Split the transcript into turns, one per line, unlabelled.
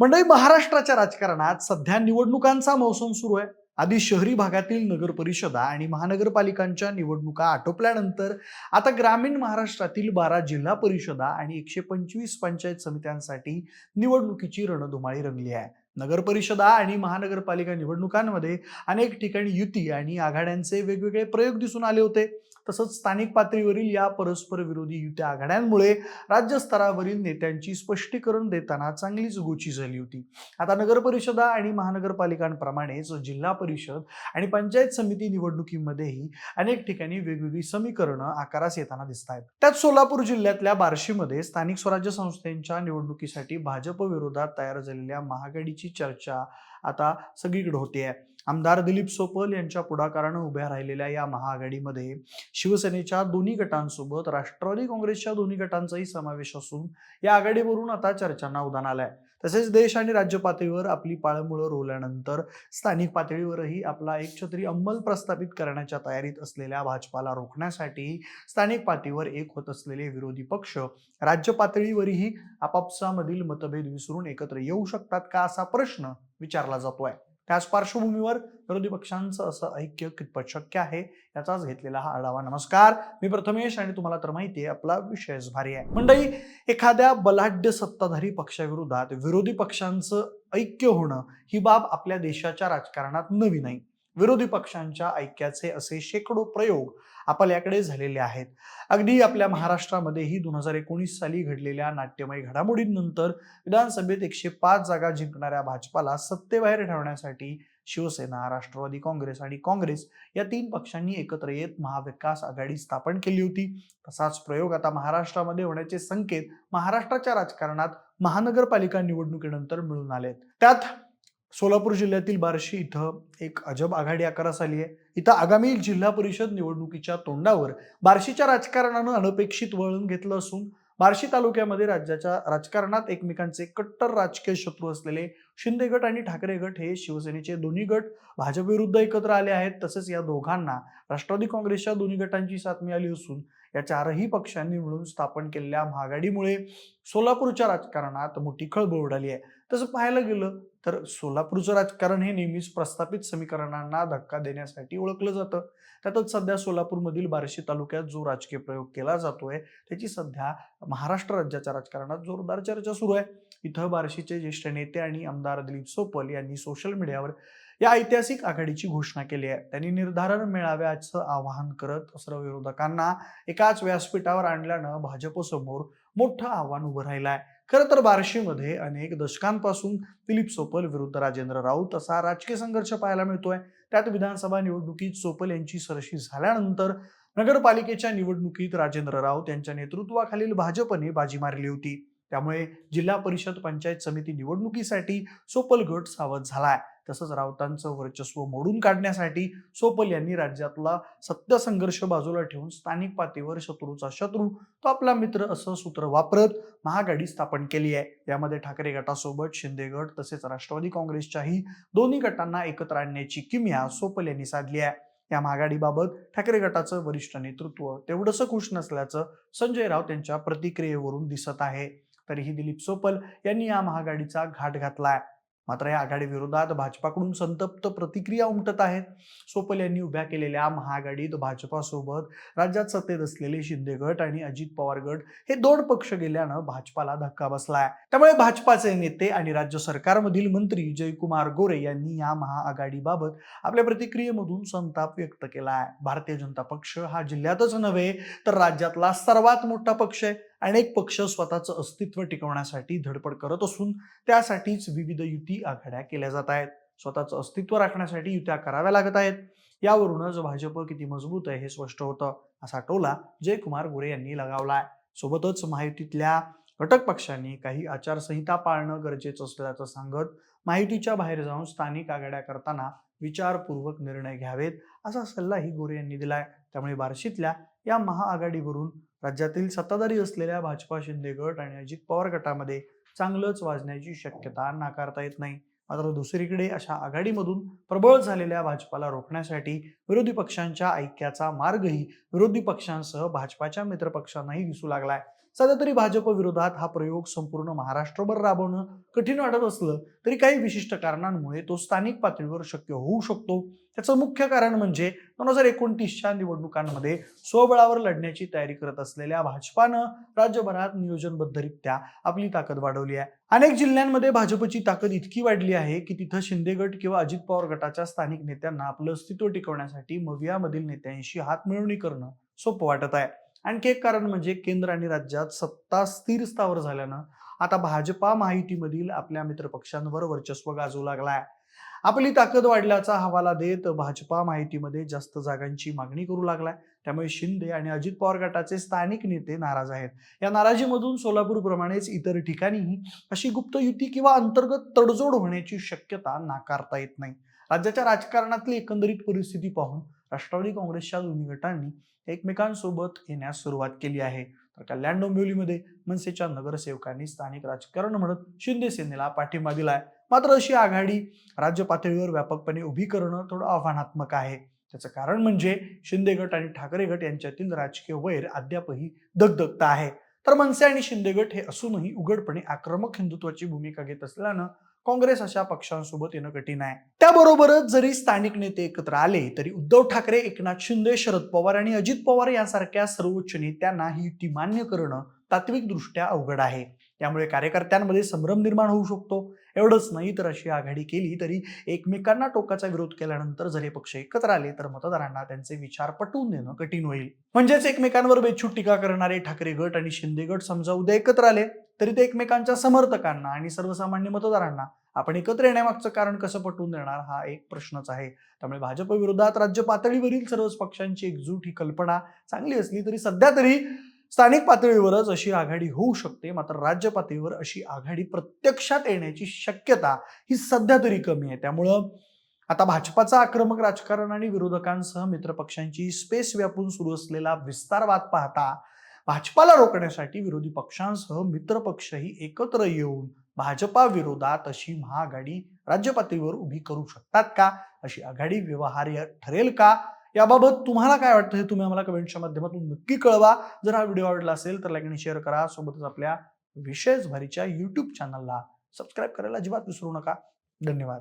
मंडळी महाराष्ट्राच्या राजकारणात सध्या निवडणुकांचा मौसम सुरू आहे. आधी शहरी भागातील नगर परिषदा आणि महानगरपालिकांच्या निवडणुका आटोपल्यानंतर आता ग्रामीण महाराष्ट्रातील बारा जिल्हा परिषदा आणि एकशे पंचवीस पंचायत समित्यांसाठी निवडणुकीची रणधुमाळी रंगली आहे. नगरपरिषदा आणि महानगरपालिका निवडणुकांमध्ये अनेक ठिकाणी युती आणि आघाड्यांचे वेगवेगळे प्रयोग दिसून आले होते. तसंच स्थानिक पातळीवरील या परस्पर विरोधी युत्या आघाड्यांमुळे राज्य स्तरावरील नेत्यांची स्पष्टीकरण देताना चांगलीच गोची झाली होती. आता नगरपरिषदा आणि महानगरपालिकांप्रमाणेच जिल्हा परिषद आणि पंचायत समिती निवडणुकीमध्येही अनेक ठिकाणी वेगवेगळी समीकरणं आकारास येताना दिसत आहेत. त्यात सोलापूर जिल्ह्यातल्या बार्शीमध्ये स्थानिक स्वराज्य संस्थेच्या निवडणुकीसाठी भाजप विरोधात तयार झालेल्या महाआघाडीची चर्चा आता सगळीकडे होते आहे. आमदार दिलीप सोपल यांच्या पुढाकारानं उभ्या राहिलेल्या या महाआघाडीमध्ये शिवसेनेच्या दोन्ही गटांसोबत राष्ट्रवादी काँग्रेसच्या दोन्ही गटांचाही समावेश असून या आघाडीवरून आता चर्चांना उदान आलंय. तसेच देश आणि राज्य पातळीवर आपली पाळमुळं रोवल्यानंतर स्थानिक पातळीवरही आपला एकछत्री अंमल प्रस्थापित करण्याच्या तयारीत असलेल्या भाजपाला रोखण्यासाठी स्थानिक पातळीवर एक होत असलेले विरोधी पक्ष राज्य पातळीवरही आपापसामधील मतभेद विसरून एकत्र येऊ शकतात का असा प्रश्न विचारला जातोय. त्याच पार्श्वभूमीवर विरोधी पक्षांचं असं ऐक्य कितपत शक्य आहे याचाच घेतलेला हा आढावा. नमस्कार मी प्रथमेश आणि तुम्हाला तर माहिती आहे आपला विषयच भारी आहे. मंडळी एखाद्या बलाढ्य सत्ताधारी पक्षाविरोधात विरोधी पक्षांचं ऐक्य होणं ही बाब आपल्या देशाच्या राजकारणात नवी नाही. विरोधी पक्षांच्या ऐक्याचे असे शेकडो प्रयोग आपल्याकडे झालेले आहेत. अगदी आपल्या महाराष्ट्रामध्येही दोन हजार एकोणीस साली घडलेल्या नाट्यमय घडामोडींनंतर विधानसभेत एकशे पाच जागा जिंकणाऱ्या भाजपाला सत्तेबाहेर ठेवण्यासाठी शिवसेना राष्ट्रवादी काँग्रेस आणि काँग्रेस या तीन पक्षांनी एकत्र येत महाविकास आघाडी स्थापन केली होती. तसाच प्रयोग आता महाराष्ट्रामध्ये होण्याचे संकेत महाराष्ट्राच्या राजकारणात महानगरपालिका निवडणुकीनंतर मिळून आलेत. त्यात सोलापूर जिल्ह्यातील बार्शी इथं एक अजब आघाडी आकारास आली आहे. इथं आगामी जिल्हा परिषद निवडणुकीच्या तोंडावर बार्शीच्या राजकारणानं अनपेक्षित वळण घेतलं असून बार्शी तालुक्यामध्ये राज्याच्या राजकारणात एकमेकांचे कट्टर राजकीय शत्रू असलेले शिंदे गट आणि ठाकरे गट हे शिवसेनेचे दोन्ही गट भाजप विरुद्ध एकत्र आले आहेत. तसेच या दोघांना राष्ट्रवादी काँग्रेसच्या दोन्ही गटांची साथ मिळाली असून या चारही पक्षांनी मिळून स्थापन केलेल्या महागाडीमुळे सोलापूरच्या राजकारणात मोठी खळबळ उडाली आहे. तसं पाहायला गेलं तर सोलापूरचं राजकारण हे नेहमीच प्रस्थापित समीकरणांना धक्का देण्यासाठी ओळखलं जातं. त्यातच सध्या सोलापूरमधील बार्शी तालुक्यात जो राजकीय प्रयोग केला जातोय त्याची सध्या महाराष्ट्र राज्याच्या राजकारणात जोरदार चर्चा सुरू आहे. इथं बार्शीचे ज्येष्ठ नेते आणि आमदार दिलीप सोपल यांनी सोशल मीडियावर या ऐतिहासिक आघाडीची घोषणा केली आहे. त्यांनी निर्धारण मेळाव्याचं आवाहन करत सर्व विरोधकांना एकाच व्यासपीठावर आणल्यानं भाजपसमोर मोठं आव्हान उभं राहिलं आहे. खरं तर बार्शीमध्ये अनेक दशकांपासून दिलीप सोपल विरुद्ध राजेंद्र राऊत असा राजकीय संघर्ष पाहायला मिळतोय. त्यात विधानसभा निवडणुकीत सोपल यांची सरशी झाल्यानंतर नगरपालिकेच्या निवडणुकीत राजेंद्र राऊत यांच्या नेतृत्वाखालील भाजपने बाजी मारली होती. त्यामुळे जिल्हा परिषद पंचायत समिती निवडणुकीसाठी सोपल गट सावध झालाय. तसंच राऊतांचं वर्चस्व मोडून काढण्यासाठी सोपल यांनी राज्यातला सत्य संघर्ष बाजूला ठेवून स्थानिक पातळीवर शत्रूचा शत्रू तो आपला मित्र असं सूत्र वापरत महाआघाडी स्थापन केली आहे. यामध्ये ठाकरे गटासोबत शिंदे गट तसेच राष्ट्रवादी काँग्रेसच्याही दोन्ही गटांना एकत्र आणण्याची किमया सोपल यांनी साधली आहे. या महागाडीबाबत ठाकरे गटाचं वरिष्ठ नेतृत्व तेवढंसं खुश नसल्याचं संजय राऊत यांच्या प्रतिक्रियेवरून दिसत आहे. तरीही दिलीप सोपल यांनी या महागाडीचा घाट घातला आहे. मात्र या आघाडी विरोधात भाजपाकडून संतप्त प्रतिक्रिया उमटत आहेत. सोपल यांनी उभ्या केलेल्या महाआघाडीत भाजपासोबत राज्यात सत्तेत असलेले शिंदे गट आणि अजित पवार गट हे दोन पक्ष गेल्यानं भाजपाला धक्का बसलाय. त्यामुळे भाजपाचे नेते आणि राज्य सरकारमधील मंत्री जयकुमार गोरे यांनी या महाआघाडीबाबत आपल्या प्रतिक्रियेमधून संताप व्यक्त केला आहे भारतीय जनता पक्ष हा जिल्ह्यातच नव्हे तर राज्यातला सर्वात मोठा पक्ष आहे. अनेक पक्ष स्वतःचं अस्तित्व टिकवण्यासाठी धडपड करत असून त्यासाठीच विविध युती आघाड्या केल्या जात आहेत. स्वतःचं अस्तित्व राखण्यासाठी युत्या कराव्या लागत आहेत. यावरूनच भाजप किती मजबूत आहे हे स्पष्ट होतं असा टोला जयकुमार गोरे यांनी लगावलाय. सोबतच महायुतीतल्या घटक पक्षांनी काही आचारसंहिता पाळणं गरजेचं असल्याचं सांगत माहितीच्या बाहेर जाऊन स्थानिक आघाड्या करताना विचारपूर्वक निर्णय घ्यावेत असा सल्लाही गोरे यांनी दिलाय. त्यामुळे बार्शीतल्या या महाआघाडीवरून राज्यातील सत्ताधारी असलेल्या भाजपा शिंदे गट आणि अजित पवार गटामध्ये चांगलंच वाजण्याची शक्यता नाकारता येत नाही. मात्र दुसरीकडे अशा आघाडीमधून प्रबळ झालेल्या भाजपाला रोखण्यासाठी विरोधी पक्षांच्या ऐक्याचा मार्गही विरोधी पक्षांसह भाजपाच्या मित्रपक्षांनाही दिसू लागलाय. सध्या तरी भाजप विरोधात हा प्रयोग संपूर्ण महाराष्ट्रभर राबवणं कठीण वाटत असलं तरी काही विशिष्ट कारणांमुळे तो स्थानिक पातळीवर शक्य होऊ शकतो. त्याचं मुख्य कारण म्हणजे दोन हजार एकोणतीसच्या निवडणुकांमध्ये स्वबळावर लढण्याची तयारी करत असलेल्या भाजपानं राज्यभरात नियोजनबद्धरित्या आपली ताकद वाढवली आहे. अनेक जिल्ह्यांमध्ये भाजपची ताकद इतकी वाढली आहे की तिथं शिंदे गट किंवा अजित पवार गटाच्या स्थानिक नेत्यांना आपलं अस्तित्व टिकवण्यासाठी मवियामधील नेत्यांशी हातमिळवणी करणं सोपं वाटत आहे. आणखी एक कारण म्हणजे केंद्र आणि राज्यात सत्ता स्थिर स्थावर झाल्यानं आता भाजपा माहितीमधील आपल्या मित्रपक्षांवर वर्चस्व गाजू लागलाय. आपली ताकद वाढल्याचा हवाला देत भाजपा माहितीमध्ये जास्त जागांची मागणी करू लागलाय. त्यामुळे शिंदे आणि अजित पवार गटाचे स्थानिक नेते नाराज आहेत. या नाराजीमधून सोलापूरप्रमाणेच इतर ठिकाणीही अशी गुप्त युती किंवा अंतर्गत तडजोड होण्याची शक्यता नाकारता येत नाही. राज्याच्या राजकारणातली एकंदरीत परिस्थिती पाहून राष्ट्रवादी काँग्रेसच्या दोन्ही गटांनी एकमेकांसोबत येण्यास सुरुवात केली आहे. तर कल्याण डोंबिवलीमध्ये मनसेच्या नगरसेवकांनी स्थानिक राजकारण म्हणत शिंदे सेनेला पाठिंबा दिलाय. मात्र अशी आघाडी राज्य पातळीवर व्यापकपणे उभी करणं थोडं आव्हानात्मक आहे. त्याचं कारण म्हणजे शिंदे गट आणि ठाकरे गट यांच्यातील राजकीय वैर अद्यापही दगदगत आहे. तर मनसे आणि शिंदे गट हे असूनही उघडपणे आक्रमक हिंदुत्वाची भूमिका घेत असल्यानं काँग्रेस अशा पक्षांसोबत येणं कठीण आहे. त्याबरोबरच जरी स्थानिक नेते एकत्र आले तरी उद्धव ठाकरे एकनाथ शिंदे शरद पवार आणि अजित पवार यांसारख्या सर्वोच्च नेत्यांना ही युती मान्य करणं तात्विकदृष्ट्या अवघड आहे. त्यामुळे कार्यकर्त्यांमध्ये संभ्रम निर्माण होऊ शकतो. एवढंच नाही तर अशी आघाडी केली तरी एकमेकांना टोकाचा विरोध केल्यानंतर जर हे पक्ष एकत्र आले तर मतदारांना त्यांचे विचार पटवून देणं कठीण होईल. म्हणजेच एकमेकांवर बेछूट टीका करणारे ठाकरे गट आणि शिंदे गट समजा उद्या एकत्र आले. तरी ते एकमेकांच्या समर्थकांना आणि सर्वसामान्य मतदारांना आपण एकत्र येण्यामागचं कारण कसं पटवून देणार हा एक प्रश्नच आहे. त्यामुळे भाजप विरोधात राज्य पातळीवरील सर्वच पक्षांची एकजूट ही कल्पना चांगली असली तरी सध्या तरी स्थानिक पातळीवरच अशी आघाडी होऊ शकते. मात्र राज्य पातळीवर अशी आघाडी प्रत्यक्षात येण्याची शक्यता ही सध्या तरी कमी आहे. त्यामुळं आता भाजपाचं आक्रमक राजकारण आणि विरोधकांसह मित्रपक्षांची स्पेस व्यापून सुरू असलेला विस्तारवाद पाहता भाजपाला रोखण्यासाठी विरोधी पक्षांसह मित्रपक्षही एकत्र येऊन भाजपा विरोधात अशी महाआघाडी राज्य पातळीवर उभी करू शकतात का? अशी आघाडी व्यवहार्य ठरेल का? याबाबत तुम्हाला काय वाटतं हे तुम्ही आम्हाला कमेंटच्या माध्यमातून नक्की कळवा. जर हा व्हिडिओ आवडला असेल तर लाईक आणि शेअर करा. सोबतच आपल्या विशेष भरीच्या युट्यूब चॅनलला सबस्क्राईब करायला अजिबात विसरू नका. धन्यवाद.